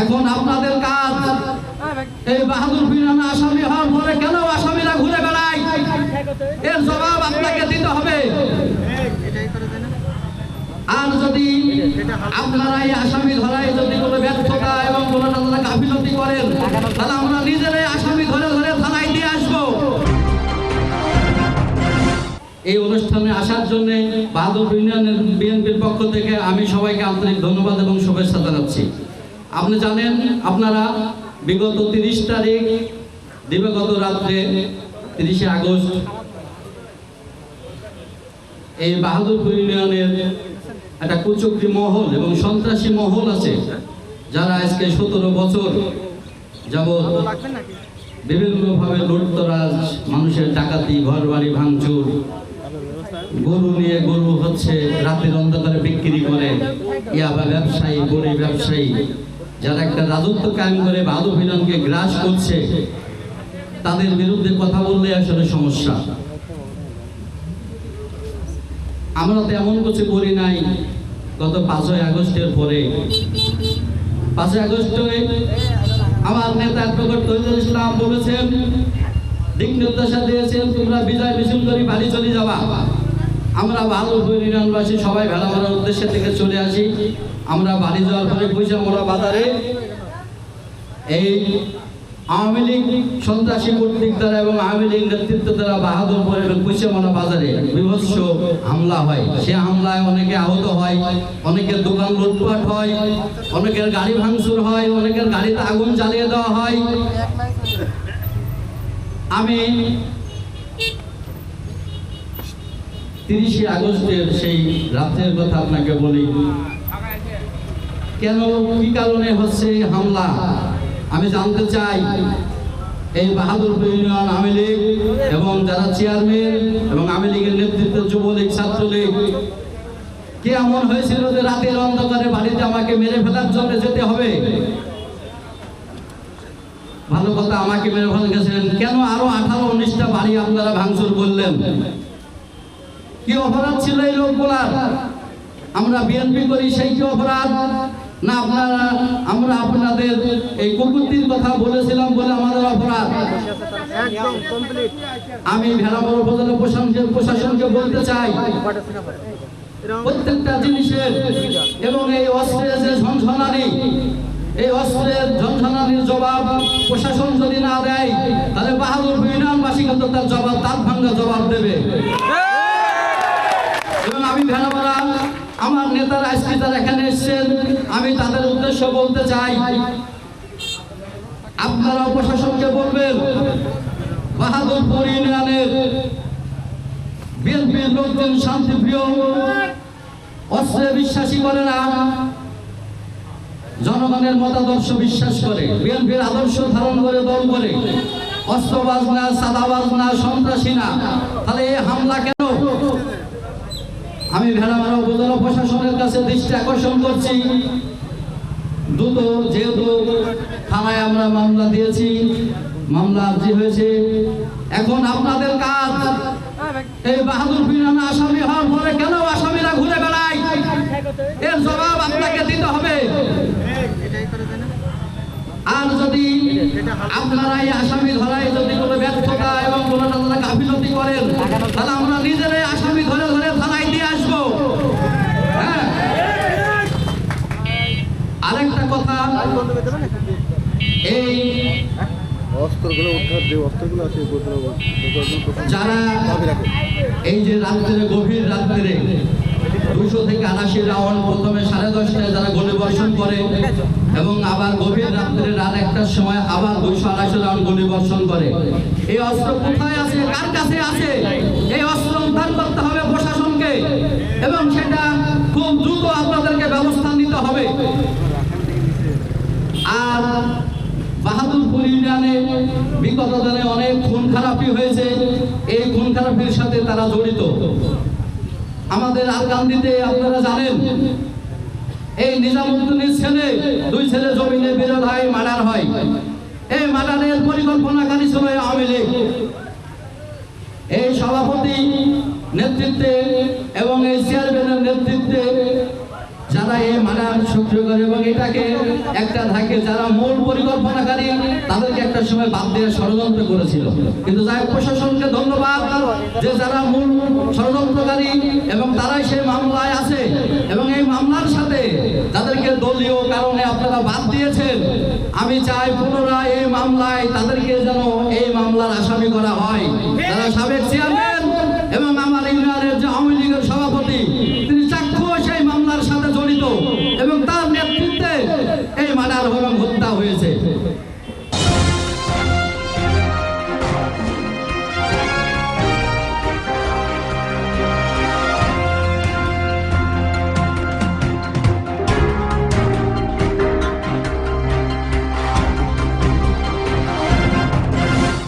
এখন আপনাদের কাজ। এই বাহাদুর ফিরানা আসামি হওয়ার পরে কেন আসামিরা ঘুরে বেড়ায়? এর জবাব আপনাকে দিতে হবে। আর যদি আপনারা এই আসামি ধরায় যদি কোনো ব্যর্থতা এবং কোনো ধরনের গাফিলতি করেন, তাহলে আমরা নিজেরাই আসামি ধরে ধরে থানায় দিয়ে আসব। এই অনুষ্ঠানে আসার জন্য বাহাদুর ইউনিয়নের বিএনপির পক্ষ থেকে আমি সবাইকে আন্তরিক ধন্যবাদ এবং শুভেচ্ছা জানাচ্ছি। আপনি জানেন, আপনারা বিগত তিরিশ তারিখ, দিবাগত রাত্রে তিরিশে আগস্ট এই বাহাদুরপুর ইউনিয়নের একটা কুচক্রি মহল এবং সন্ত্রাসী মহল আছে, যারা আজকে সতেরো বছর যাব বিভিন্নভাবে লুটতরাজ, মানুষের ডাকাতি ঘর বাড়ি ভাঙচুর, গরু নিয়ে গরু হচ্ছে রাতের অন্ধকারে বিক্রি করে ইয়াবা ব্যবসায়ী, গরিব ব্যবসায়ী। যারা একটা রাজত্ব কায়েম করে বাদু ভিলনকে গ্রাস করছে, তাদের বিরুদ্ধে কথা বললে আসলে সমস্যা। আমরা তো এমন কিছু করি নাই, গত পাঁচই আগস্টের পরে। পাঁচই আগস্টে আমার নেতা অ্যাডভোকেট তহিদুল ইসলাম বলেছেন, দিক নির্দেশা দিয়েছেন, তোমরা বিজয় মিছিল করে বাড়ি চলে যাবা। আমরা ভালো ইউনিয়নবাসী সবাই ভেড়া মারার উদ্দেশ্যে থেকে চলে আসি। আমরা বাড়ি যাওয়ার পরে মোড়া বাজারে। এই আওয়ামী লীগ সন্ত্রাসী কর্তৃক দ্বারা এবং আওয়ামী লীগ নেতৃত্ব দ্বারা বাহাদুরপুর এবং কুইসামানা বাজারে বিভৎস হামলা হয়। সে হামলায় অনেকে আহত হয় অনেকের দোকান লুটপাট হয়, অনেকের গাড়ি ভাঙচুর হয়, অনেকের গাড়িতে আগুন জ্বালিয়ে দেওয়া হয়। আমি তিরিশে আগস্টের সেই রাতের কথা আপনাকে বলি। কেন, কি কারণে হচ্ছে হামলা? আমি জানতে চাই, এই বাহাদুরপুর ইউনিয়ন আওয়ামী লীগ এবং যারা চেয়ারম্যান এবং আওয়ামী লীগের নেতৃত্ব যুবলীগ, ছাত্রলীগ, কে এমন হয়েছিল যে রাতের অন্ধকারে বাড়িতে আমাকে মেরে ফেলার জন্য যেতে হবে? ভালো কথা, আমাকে মেরে ফেলে গেছেন। কেন আরও আঠারো উনিশটা বাড়ি আপনারা ভাঙচুর করলেন? কি অপরাধ ছিল এই লোকগুলার? আমরা বিএনপি করি সেই কি অপরাধ? না, আপনারা, আমরা আপনাদের এই কুকুরটির কথা বলেছিলাম বলে আমাদের অপরাধ। আমি ভেড়ামার উপজেলা প্রশাসনকে বলতে চাই, প্রত্যেকটা জিনিসের এবং এই অস্ত্রের যে ঝনঝনানি, এই অস্ত্রের ঝনঝনানির জবাব প্রশাসন যদি না দেয়, তাহলে বাহাদুর ইউনিয়নবাসী কিন্তু তার জবাব, তার ভাঙ্গা জবাব দেবে। আমি ভেড়ামারা আমার নেতারা আজকে এখানে এসেছেন। আমি তাদের উদ্দেশ্য বলতে চাই, আপনারা প্রশাসনকে বলবেন, বাহাদুরপুর ইউনিয়নের বিএনপির লোকজন শান্তিপ্রিয়, অস্ত্রে বিশ্বাসী করে না, জনগণের মতাদর্শ বিশ্বাস করে, বিএনপির আদর্শ ধারণ করে, দল করে, অস্ত্রবাজ না, সাদাবাজ না, সন্ত্রাসী না, তাহলে এই হামলা কেন আমি ভেড়ামারা উপজেলা প্রশাসনের কাছে দৃষ্টি আকর্ষণ করছি। দ্রুত যেহেতু থানায় আমরা মামলা দিয়েছি, মামলা আর্জি হয়েছে, এখন আপনাদের কাজ। এই বাহাদুর ফিরানা আসামি হওয়ার পরে কেন আসামিরা ঘুরে বেড়ায়? এর জবাব আপনাকে দিতে হবে। আর যদি আপনারা এই আসামি ধরায় যদি কোনো ব্যর্থতা এবং কোনো ধরনের গাফিলতি করেন, তাহলে আমরা নিজেরাই আসামি ধরে ধরে থানায় দিয়ে আসব হ্যাঁ আরেকটা কথা এই অস্ত্রগুলো উদ্ধার যে অস্ত্রগুলো আছে যারা এই যে রাত্রে গভীর রাত্রে দুশো থেকে আড়াশি রাউন্ড প্রথমে সাড়ে দশটায় যারা গলি বর্ষণ করে এবং আবার গভীর রাত্রে রাত একটার সময় আবার দুইশো আড়াইশো রাউন্ড গলি বর্ষণ করে। এই অস্ত্র কোথায় আছে? কার কাছে আছে এই অস্ত্র উদ্ধার করতে হবে প্রশাসনকে এবং সেটা খুব দ্রুত আপনাদেরকে ব্যবস্থা নিতে হবে আর বাহাদুরপুর ইউনিয়নে বিগত অনেক খুন খারাপি হয়েছে। এই খুন খারাপির সাথে তারা জড়িত। আমাদের আলকান্দিতে আপনারা জানেন, এই নিজামুদ্দিনের ছেলে, দুই ছেলে জমিনে বিরোধ হয়, মার্ডার হয়। এই মার্ডারের পরিকল্পনাকারী ছিল আওয়ামী লীগ। এই সভাপতি নেতৃত্বে এবং এই চেয়ারম্যানের নেতৃত্বে যারা এই মার্ডার আর সক্রিয় করে এবং এটাকে একটা থাকে যারা মূল পরিকল্পনাকারী, তাদেরকে একটা সময় বাদ দিয়ে ষড়যন্ত্র করেছিল। কিন্তু যাই প্রশাসনকে ধন্যবাদ যে যারা মূল ষড়যন্ত্রকারী এবং তারাই সেই মামলায় আছে এবং এই মামলার সাথে তাদেরকে দলীয় কারণে আপনারা বাদ দিয়েছেন। আমি চাই পুনরায় এই মামলায় তাদেরকে যেন এই মামলার আসামি করা হয়। তারা সাবেক চেয়ারম্যান